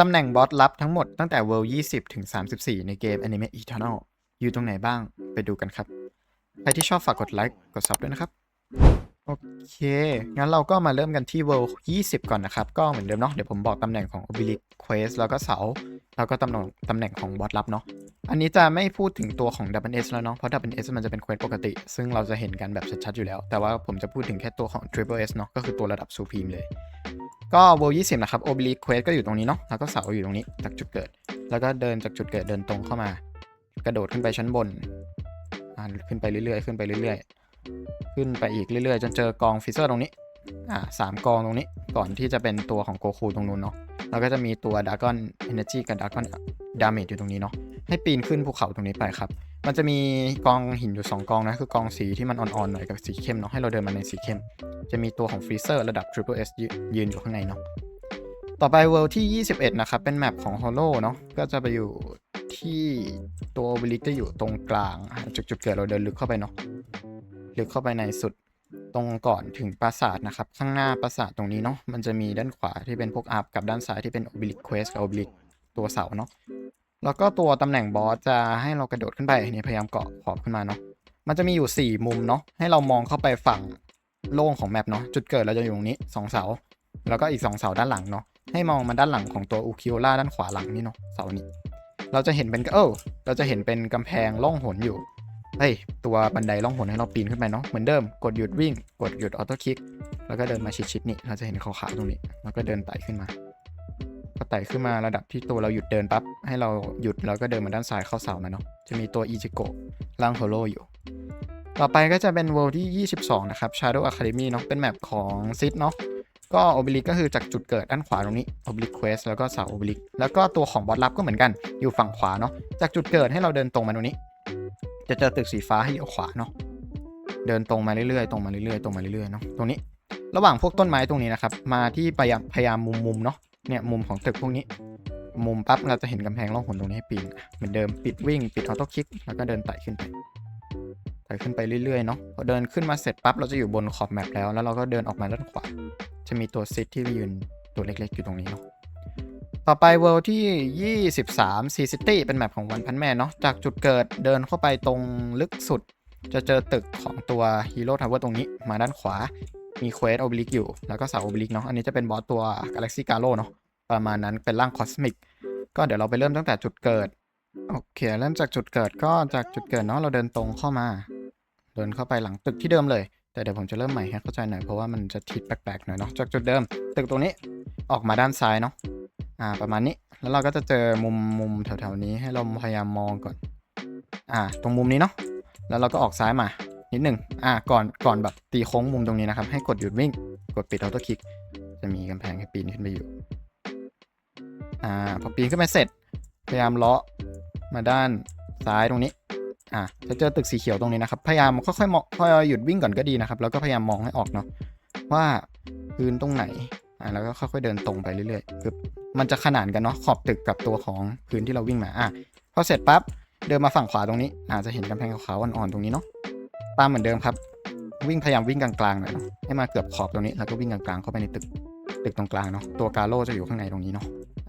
ตำแหน่งบอสลับทั้งหมดตั้งแต่ World 20 ถึง 34 ในเกม Anime Eternal อยู่ตรงไหนบ้างไปดูกันครับ ใครที่ชอบฝากกดไลค์กดซับด้วยนะครับ โอเค งั้นเราก็มาเริ่มกันที่ World 20 ก่อนนะครับ ก็เหมือนเดิมเนาะเดี๋ยวผมบอกตำแหน่งของ Obelisk Quest แล้วก็เสา แล้วก็ตำแหน่งตำแหน่งของบอสลับเนาะ อันนี้จะไม่พูดถึงตัวของ Double S แล้วเนาะ เพราะ Double S มันจะเป็นเควสปกติ ซึ่งเราจะเห็นกันแบบชัดๆอยู่แล้ว แต่ว่าผมจะพูดถึงแค่ตัวของ Triple S เนาะ ก็คือตัวระดับ Supreme เลย ก็ World 20 นะครับ Oblique Quest ก็อยู่ตรงนี้เนาะ แล้วก็เสาอยู่ตรงนี้จากจุดเกิด แล้วก็เดินจากจุดเกิดเดินตรงเข้ามา กระโดดขึ้นไปชั้นบน อ่าขึ้นไปเรื่อยๆ ขึ้นไปเรื่อยๆ ขึ้นไปอีกเรื่อยๆ จนเจอกองฟิเซอร์ตรงนี้ อ่าสามกองตรงนี้ ก่อนที่จะเป็นตัวของโกคูตรงนู้นเนาะ แล้วก็จะมีตัว Dragon Energy กับ Dragon Damage อยู่ตรงนี้เนาะ ให้ปีนขึ้นภูเขาตรงนี้ไปครับ มันจะมีกองหินอยู่ 2 กองนะ คือกองสีที่มันอ่อนๆหน่อยกับสีเข้มเนาะให้เราเดินมาในสีเข้ม จะมีตัวของฟรีเซอร์ระดับ Triple S ยืยืนอยู่ข้างในเนาะต่อไป World ที่ 21 นะครับ เป็นแมปของ Hollow เนาะก็จะไปอยู่ที่ตัววิลิกจะอยู่ตรงกลาง จุดจุดเกิดเราเดินลึกเข้าไปเนาะลึกเข้าไปในสุดตรงก่อนถึงปราสาทนะครับ ข้างหน้าปราสาทตรงนี้เนาะมันจะมีด้านขวาที่เป็นพวกอัพกับด้านซ้ายที่เป็น Oblique Quest กับ Oblique ตัวเสาเนาะ แล้วก็ตัวตำแหน่งบอสจะให้เรากระโดดขึ้นไปนี่พยายามเกาะขอบขึ้นมาเนาะมันจะมีอยู่ 4 มุมเนาะให้เรามองเข้าไปฝั่งโล่งของแมปเนาะจุดเกิดเราจะอยู่ตรงนี้ 2 เสา แล้วก็อีก 2 เสาด้านหลังเนาะให้มองมาด้านหลังของตัวอุคิโอล่าด้านขวาหลังนี่เนาะเสานี้ เราจะเห็นเป็นเออเราจะเห็นเป็นกำแพงล่องหนอยู่เฮ้ยตัวบันไดล่องหนให้เราปีนขึ้นไปเนาะเหมือนเดิมกดหยุดวิ่ง กดหยุดออโต้คลิกแล้วก็เดินมาชิดๆนี่เราจะเห็นขาวๆตรงนี้แล้วก็เดินไต่ขึ้นมา พอไต่ขึ้นมาระดับที่ตัวเราหยุดเดินปั๊บให้เราหยุดแล้วก็เดินมาด้านซ้ายเข้าเสามาเนาะจะมีตัวอิจิโกะล่างโฮโลอยู่ ต่อไปก็จะเป็นเวลที่ 22 นะครับ Shadow Academy เนาะเป็นแมปของซิดเนาะก็โอเบลิกก็คือจากจุดเกิดด้านขวาตรงนี้โอเบลิกเควสแล้วก็เสาโอเบลิกแล้วก็ตัวของบอสลับก็เหมือนกันอยู่ฝั่งขวาเนาะจากจุดเกิดให้เราเดินตรงมาตรงนี้ จะเจอตึกสีฟ้าให้เลี้ยวขวาเนาะเดินตรงมาเรื่อยๆตรงมาเรื่อยๆตรงมาเรื่อยๆเนาะตรงนี้ ระหว่างพวกต้นไม้ตรงนี้นะครับมาที่พยายามพยายามมุมมุมๆเนาะ เนี่ยมุมของตึกพวกนี้ มุมปั๊บเราจะเห็นกำแพงร่องหนตรงนี้ให้ปีนเหมือนเดิมปิดวิ่ง ปิดออโต้คลิกแล้วก็เดินไต่ขึ้นไปไต่ขึ้นไปเรื่อยๆเนาะพอเดินขึ้นมาเสร็จปั๊บเราจะอยู่บนขอบแมปแล้วแล้วเราก็เดินออกมาด้านขวาจะมีตัวซิทที่ยืนตัวเล็กๆ อยู่ตรงนี้เนาะต่อไปเวิลด์ที่ 23 C City เป็นแมปของวันพันแม่เนาะจากจุดเกิดเดินเข้าไปตรงลึกสุด จะเจอตึกของตัว Hero Tower ตรงนี้มาด้านขวา มีเควสโอเบลิกอยู่ แล้วก็เสาโอบลิกเนาะ อันนี้จะเป็นบอสตัว Galaxy Galo เนาะ ประมาณนั้นเป็นร่างคอสมิก ก็เดี๋ยวเราไปเริ่มตั้งแต่จุดเกิด โอเค เริ่มจากจุดเกิดก็จากจุดเกิดเนาะ เราเดินตรงเข้ามา เดินเข้าไปหลังตึกที่เดิมเลย แต่เดี๋ยวผมจะเริ่มใหม่ให้เข้าใจหน่อย เพราะว่ามันจะทิศแปลกๆหน่อยเนาะ จากจุดเดิม ตึกตรงนี้ ออกมาด้านซ้ายเนาะ อ่า ประมาณนี้ แล้วเราก็จะเจอมุมมุมแถวๆนี้ให้เราพยายามมองก่อน อ่า ตรงมุมนี้เนาะ แล้วเราก็ออกซ้ายมา นิดหนึ่งอ่าก่อนก่อนแบบตีโค้งมุมตรงนี้นะครับ ให้กดหยุดวิ่ง กดปิดออโต้คลิก จะมีกำแพงให้ปีนขึ้นไปอยู่ อ่าพอปีนขึ้นไปเสร็จ พยายามเลาะมาด้านซ้ายตรงนี้ อะจะเจอตึกสีเขียวตรงนี้นะครับ พยายามค่อยๆมองค่อยๆหยุดวิ่งก่อนก็ดีนะครับ แล้วก็พยายามมองให้ออกเนาะว่าพื้นตรงไหน อะแล้วก็ค่อยๆเดินตรงไปเรื่อยๆคือมันจะขนานกันเนาะขอบตึกกับตัวของพื้นที่เราวิ่งมา อะพอเสร็จปั๊บเดินมาฝั่งขวาตรงนี้อาจจะเห็นกำแพงขาวๆอ่อนๆตรงนี้เนาะ ตามเหมือนเดิมครับ วิ่งพยายามวิ่งกลางๆหน่อยเนาะให้มาเกือบขอบตรงนี้แล้วก็วิ่งกลางๆเข้าไปในตึกตึกตรงกลางเนาะตัวกาโลจะอยู่ข้างในตรงนี้เนาะ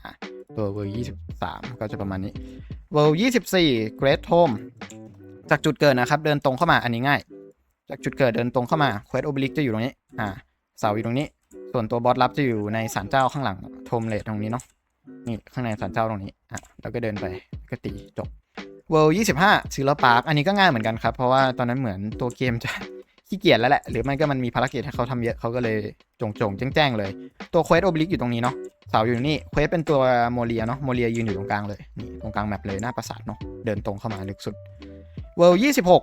ะตัวเวอร์ยี่สิบสามก็จะประมาณนี้เวอร์ยี่สิบสี่เกรทโฮมจากจุดเกิดนะครับ เดินตรงเข้ามาอันนี้ง่าย จากจุดเกิดเดินตรงเข้ามาเควสโอเบลิกจะอยู่ตรงนี้อ่าเสาอยู่ตรงนี้ ส่วนตัวบอสลับจะอยู่ในศาลเจ้าข้างหลังโทมเลตตรงนี้เนาะนี่ข้างในศาลเจ้าตรงนี้อะแล้วก็เดินไปก็ตีจบ เวิลด์ยี่สิบห้าซิลเลอร์พาร์คอันนี้ก็ง่ายเหมือนกันครับ เพราะว่าตอนนั้นเหมือนตัวเกมจะขี้เกียจแล้วแหละ หรือไม่ก็มันมีภารกิจให้เขาทำเยอะเขาก็เลยจงจงแจ้งเลย ตัวเควสโอเบลิกอยู่ตรงนี้เนาะเสาอยู่ตรงนี้เควสเป็นตัวโมเลียเนาะโมเลียยืนอยู่ตรงกลางเลยนี่ตรงกลางแมปเลยหน้าปราสาทเนาะเดินตรงเข้ามาลึกสุดเวล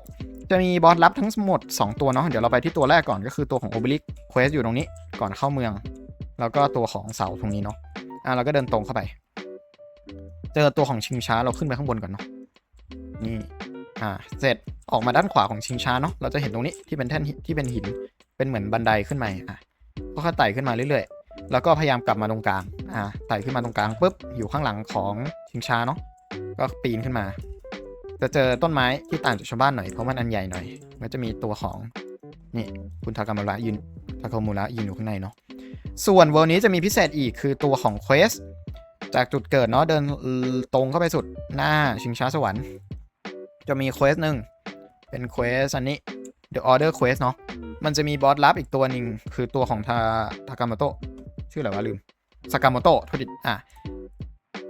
26จะมีบอสลับทั้งหมด 2 ตัวเนาะเดี๋ยวเราไปที่ตัวแรกก่อนก็คือตัวของ Obelisk Quest อยู่ตรงนี้ก่อนเข้าเมือง แล้วก็ตัวของเสาตรงนี้เนาะอะเราก็เดินตรงเข้าไป เจอตัวของชิงช้าเราขึ้นไปข้างบนก่อนเนาะ นี่อ่าเสร็จออกมาด้านขวาของชิงช้าเนาะเราจะเห็นตรงนี้ที่เป็นแท่นที่เป็นหินเป็นเหมือนบันไดขึ้นมาอะก็ค่อยไต่ขึ้นมาเรื่อยๆ แล้วก็พยายามกลับมาตรงกลางอ่าไต่ขึ้นมาตรงกลางปุ๊บอยู่ข้างหลังของชิงช้าเนาะก็ปีนขึ้นมา จะเจอต้นไม้ที่ต่างจากชาวบ้านหน่อยเพราะมันอันใหญ่หน่อยก็จะมีตัวของนี่คุณทากามุระยืนทาคามุระยืนอยู่ข้างในเนาะส่วนเวลนี้จะมีพิเศษอีกคือตัวของเควสจากจุดเกิดเนาะเดินตรงเข้าไปสุดหน้าชิงช้าสวรรค์ จะมีเควสหนึ่งเป็นเควสอันนี้ The Order Quest เนาะมันจะมีบอสลับอีกตัวหนึ่งคือตัวของทาทากามโตะชื่ออะไรวะลืมสากามโตะโทษดิอะ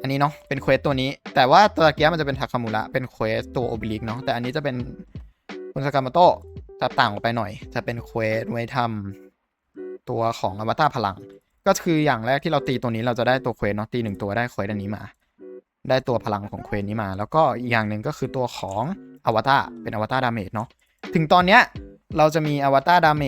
อันนี้เนาะเป็นเควสตัวนี้ แต่ว่าตัวเกียมันจะเป็นทาคามุระเป็นเควสตัวโอบิลิกเนาะแต่อันนี้จะเป็นคุณสากามโตะจะต่างออกไปหน่อย จะเป็นเควสไว้ทำตัวของอวตารพลัง ก็คืออย่างแรกที่เราตีตัวนี้เราจะได้ตัวเควสเนาะตีหนึ่งตัวได้เควสอันนี้มา ได้ตัวพลังของเควสนี้มา แล้วก็อีกอย่างหนึ่งก็คือตัวของอวตารเป็นอวตารดาเมจเนาะถึงตอนเนี้ยเราจะมีอวตารดาเม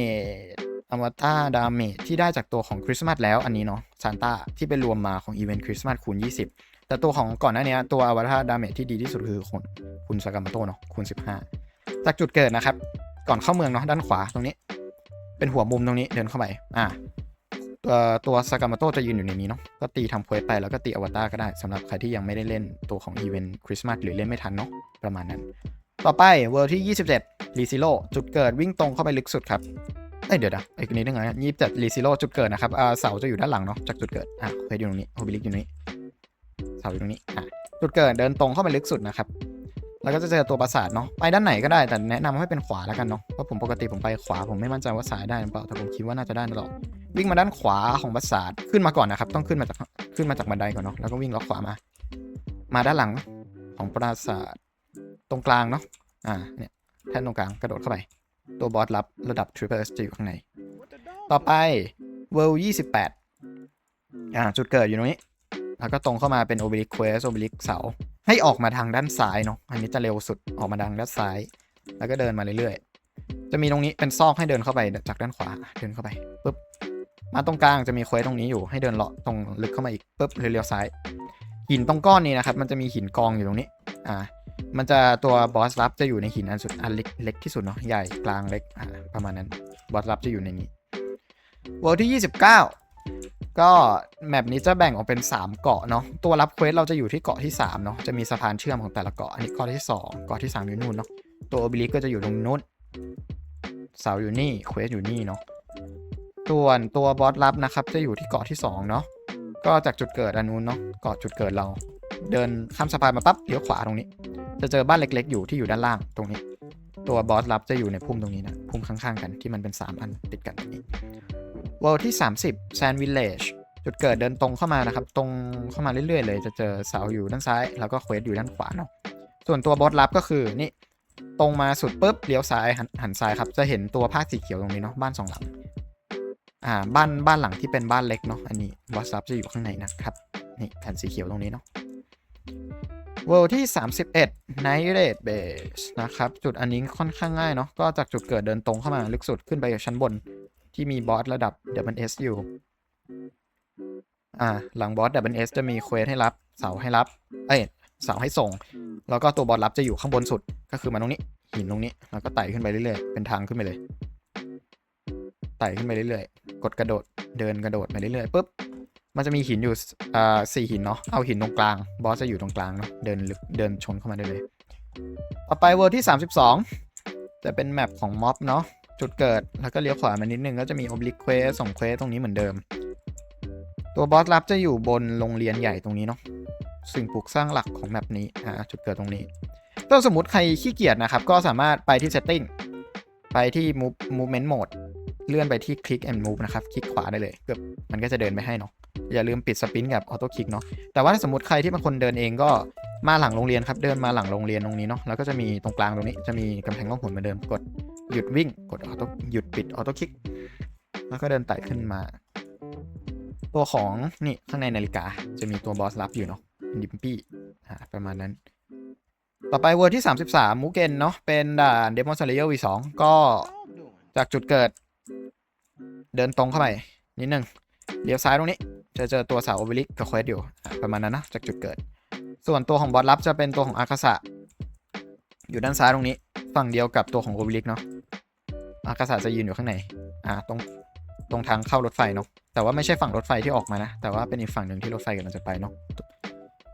จอวตารดาเมจที่ได้จากตัวของคริสต์มาสแล้วอันนี้เนาะซานต้าที่ไปรวมมาของอีเวนต์คริสต์มาสคูณ 20 แต่ตัวของก่อนหน้านี้ตัวอวตารดาเมจที่ดีที่สุดคือคุณคุณสากามโตเนาะคูณ 15 จากจุดเกิดนะครับ ก่อนเข้าเมืองเนาะด้านขวาตรงนี้ เป็นหัวมุมตรงนี้เดินเข้าไปอ่า ตัวตัวสากามโตจะยืนอยู่ในนี้เนาะก็ตีทำเควสไปแล้วก็ตีอวตารก็ได้สำหรับใครที่ยังไม่ได้เล่นตัวของอีเวนต์คริสต์มาสหรือเล่นไม่ทันเนาะประมาณนั้น ต่อไปเวอร์ที่ 27รีซิโลจุดเกิดวิ่งตรงเข้าไปลึกสุดครับเอ้ยเดี๋ยวนะอีกนิดนึงนะยี่สิบเจ็ดรีซิโลจุดเกิดนะครับอ่าเสาจะอยู่ด้านหลังเนาะจากจุดเกิดอะเควสอยู่ตรงนี้โฮบิลิกอยู่ตรงนี้เสาอยู่ตรงนี้อะจุดเกิดเดินตรงเข้าไปลึกสุดนะครับ แล้วก็จะเจอตัวปราสาทเนาะไปด้านไหนก็ได้แต่แนะนำให้เป็นขวาแล้วกันเนาะเพราะผมปกติผมไปขวาผมไม่มั่นใจว่าซ้ายได้หรือเปล่าแต่ผมคิดว่าน่าจะได้นะหรอกวิ่งมาด้านขวาของปราสาทขึ้นมาก่อนนะครับ ต้องขึ้นมาจากขึ้นมาจากบันไดก่อนเนาะแล้วก็วิ่งล็อกขวามา มาด้านหลังของปราสาทตรงกลางเนาะอ่าเนี่ยแท่นตรงกลางกระโดดเข้าไปตัวบอสรับระดับ Triple S จะอยู่ข้างใน ต่อไป World 28 อ่า จุดเกิดอยู่ตรงนี้ แล้วก็ตรงเข้ามาเป็น Oblique Quest Oblique เสา ให้ออกมาทางด้านซ้ายเนาะ อันนี้จะเร็วสุดออกมาทางด้านซ้าย แล้วก็เดินมาเรื่อยๆ จะมีตรงนี้เป็นซอกให้เดินเข้าไปจากด้านขวา เดินเข้าไปปุ๊บ มาตรงกลางจะมีเควสตรงนี้อยู่ ให้เดินเลาะตรงลึกเข้ามาอีกปุ๊บเลี้ยวซ้าย หินตรงก้อนนี้นะครับ มันจะมีหินกองอยู่ตรงนี้ อ่า มันจะตัวบอสลับจะอยู่ในหินอันสุดอันเล็กเล็กที่สุดเนาะ ใหญ่กลางเล็ก อ่า ประมาณนั้น บอสลับจะอยู่ในนี้เวอร์ที่ 29 ก็แมปนี้จะแบ่งออกเป็น 3 เกาะเนาะตัวรับเควสเราจะอยู่ที่เกาะที่3เนาะจะมีสะพานเชื่อมของแต่ละเกาะอันนี้เกาะที่ 2 เกาะที่ 3 อยู่นู่นเนาะตัวโอบิลิกก็จะอยู่ตรงนู้นเสาอยู่นี่เควสอยู่นี่เนาะส่วนตัวบอสลับนะครับจะอยู่ที่เกาะที่2เนาะก็จากจุดเกิดอันนู้นเนาะเกาะจุดเกิดเรา เดินข้ามสะพานมาปั๊บเลี้ยวขวาตรงนี้ จะเจอบ้านเล็ก ๆ อยู่ที่อยู่ด้านล่างตรงนี้ ตัวบอสลับจะอยู่ในพุ่มตรงนี้นะพุ่มข้างๆกันที่มันเป็น 3 อันติดกันตรงนี้ เวลที่ 30 Sand Village จุดเกิดเดินตรงเข้ามานะครับ ตรงเข้ามาเรื่อยๆเลย จะเจอเสาอยู่ด้านซ้าย แล้วก็เควสอยู่ด้านขวาเนาะส่วนตัวบอสลับก็คือนี่ตรงมาสุดปุ๊บเลี้ยวซ้ายหันหันซ้ายครับ จะเห็นตัวภาคสีเขียวตรงนี้เนาะบ้านสองหลังอ่าบ้านบ้านหลังที่เป็นบ้านเล็กเนาะอันนี้บอสลับจะอยู่ข้างในนะครับนี่แผ่นสีเขียวตรงนี้เนาะเวลที่ 31 Night Raid Base นะครับ จุดอันนี้ค่อนข้างง่ายเนาะก็จากจุดเกิดเดินตรงเข้ามาลึกสุดขึ้นไปชั้นบน ที่มีบอสระดับ WS อยู่ อ่า หลังบอส WS จะมีเควสให้รับ เสาให้รับ เอ้ย เสาให้ส่ง แล้วก็ตัวบอสรับจะอยู่ข้างบนสุด ก็คือมาตรงนี้ หินตรงนี้ แล้วก็ไต่ขึ้นไปเรื่อยๆ เป็นทางขึ้นไปเลย ไต่ขึ้นไปเรื่อยๆ กดกระโดด เดินกระโดดไปเรื่อยๆปุ๊บ มันจะมีหินอยู่ อ่าสี่หินเนาะ เอาหินตรงกลาง บอสจะอยู่ตรงกลางเนาะ เดินลึก เดินชนเข้ามาได้เลย ต่อไปเวอร์ที่ 32 จะเป็นแมปของม็อบเนาะ จุดเกิดแล้วก็เลี้ยวขวามานิดนึงก็จะมี Oblique Quest ส่งเควสตรงนี้เหมือนเดิม ตัวบอสลับจะอยู่บนโรงเรียนใหญ่ตรงนี้เนาะสิ่งปลูกสร้างหลักของแมปนี้อ่าจุดเกิดตรงนี้ถ้าสมมติใครขี้เกียจนะครับ ก็สามารถไปที่ setting ไปที่ move movement mode เลื่อนไปที่ click and move นะครับ คลิกขวาได้เลยเกือบมันก็จะเดินไปให้เนาะอย่าลืมปิดสปินกับออโต้คลิกเนาะแต่ว่าถ้าสมมติใครที่เป็นคนเดินเองก็มาหลังโรงเรียนครับ เดินมาหลังโรงเรียนตรงนี้เนาะแล้วก็จะมีตรงกลางตรงนี้จะมีกำแพงล่องหนเหมือนเดิมกด หยุดวิ่ง กดออโต้หยุดปิดออโต้คลิก แล้วก็เดินไต่ขึ้นมา ตัวของนี่ข้างในนาฬิกาจะมีตัวบอสรับอยู่เนาะดิมปี้อ่ประมาณนั้น ต่อไปเวอร์ที่ 33 มูเกนเนาะเป็นด่านเดมอนซาเลเยอร์ V2 ก็จากจุดเกิด เดินตรงเข้าไปนิดนึงเลี้ยวซ้ายตรงนี้จะเจอตัวเสาโอเวลิกกับเควสอยู่ประมาณนั้นนะจากจุดเกิด ส่วนตัวของบอสลับจะเป็นตัวของอากาศะอยู่ด้านซ้ายตรงนี้ ฝั่งเดียวกับตัวของโอเวลิกเนาะ อากาศะจะยืนอยู่ข้างในอ่าตรงตรงทางเข้ารถไฟเนาะแต่ว่าไม่ใช่ฝั่งรถไฟที่ออกมานะ แต่ว่าเป็นอีกฝั่งหนึ่งที่รถไฟกำลังจะไปเนาะ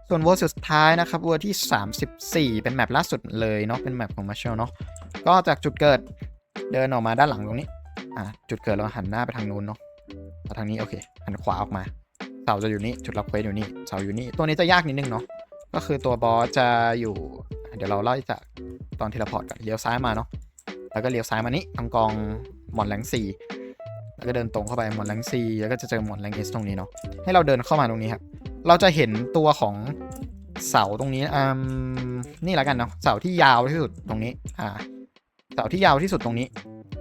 ส่วนวอร์สุดท้ายนะครับวอร์ที่ 34 เป็นแมปล่าสุดเลยเนาะเป็นแมปของมาเชลเนาะก็จากจุดเกิดเดินออกมาด้านหลังตรงนี้อ่าจุดเกิดเราหันหน้าไปทางนู้นเนาะเอาทางนี้โอเคหันขวาออกมาเสาจะอยู่นี่จุดรับเควสอยู่นี่เสาอยู่นี่ตัวนี้จะยากนิดนึงเนาะก็คือตัวบอสจะอยู่ เดี๋ยวเราเล่าจากตอนเทเลพอร์ตก่อนเลี้ยวซ้ายมาเนาะ แล้วก็เลี้ยวซ้ายมานี่ตรงกองหมอนแรงสี่แล้วก็เดินตรงเข้าไปหมอนแรงสี่แล้วก็จะเจอหมอนแรงเอสตรงนี้เนาะให้เราเดินเข้ามาตรงนี้ครับเราจะเห็นตัวของเสาตรงนี้อืมนี่แล้วกันเนาะเสาที่ยาวที่สุดตรงนี้อ่าเสาที่ยาวที่สุดตรงนี้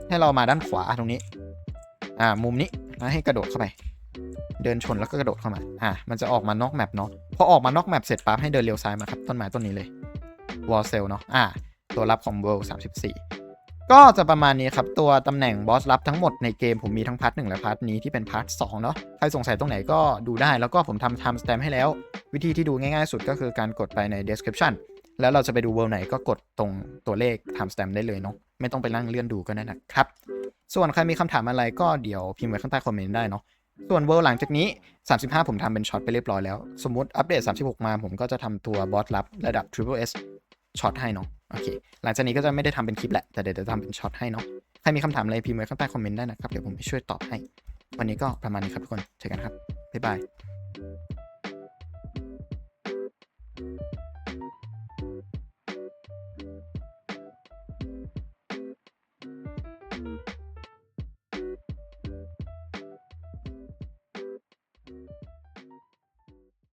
ให้เรามาด้านขวาตรงนี้ อ่า มุมนี้แล้วให้กระโดดเข้าไป เดินชนแล้วก็กระโดดเข้ามา อ่า มันจะออกมานอกแมปเนาะ พอออกมานอกแมปเสร็จปั๊บให้เดินเลี้ยวซ้ายมาครับ ต้นไม้ต้นนี้เลยวอลเซลเนาะ อ่า ตัวรับของ World 34 ก็จะประมาณนี้ครับ ตัวตำแหน่งบอสลับทั้งหมดในเกมผมมีทั้งพาร์ทหนึ่งและพาร์ทนี้ที่เป็นพาร์ทสองเนาะใครสงสัยตรงไหนก็ดูได้แล้วก็ผมทำ time stamp ให้แล้ว วิธีที่ดูง่ายๆสุดก็คือการกดไปใน description แล้วเราจะไปดู world ไหนก็กดตรงตัวเลข time stamp ได้เลยเนาะไม่ต้องไปนั่งเลื่อนดูก็ได้นะครับ ส่วนใครมีคำถามอะไรก็เดี๋ยวพิมพ์ไว้ข้างใต้คอมเมนต์ได้เนาะส่วนเวอร์หลังจากนี้ 35 ผมทำเป็นช็อตไปเรียบร้อยแล้ว สมมติอัปเดต 36 มาผมก็จะทำตัวบอสลับระดับ Triple S ช็อตให้เนาะ โอเค หลังจากนี้ก็จะไม่ได้ทำเป็นคลิปแหละ แต่เดี๋ยวจะทำเป็นช็อตให้เนาะ ใครมีคำถามอะไรพิมพ์ไว้ข้างใต้คอมเมนต์ได้นะครับ เดี๋ยวผมไปช่วยตอบให้ วันนี้ก็ประมาณนี้ครับทุกคน เจอกันครับ บ๊ายบาย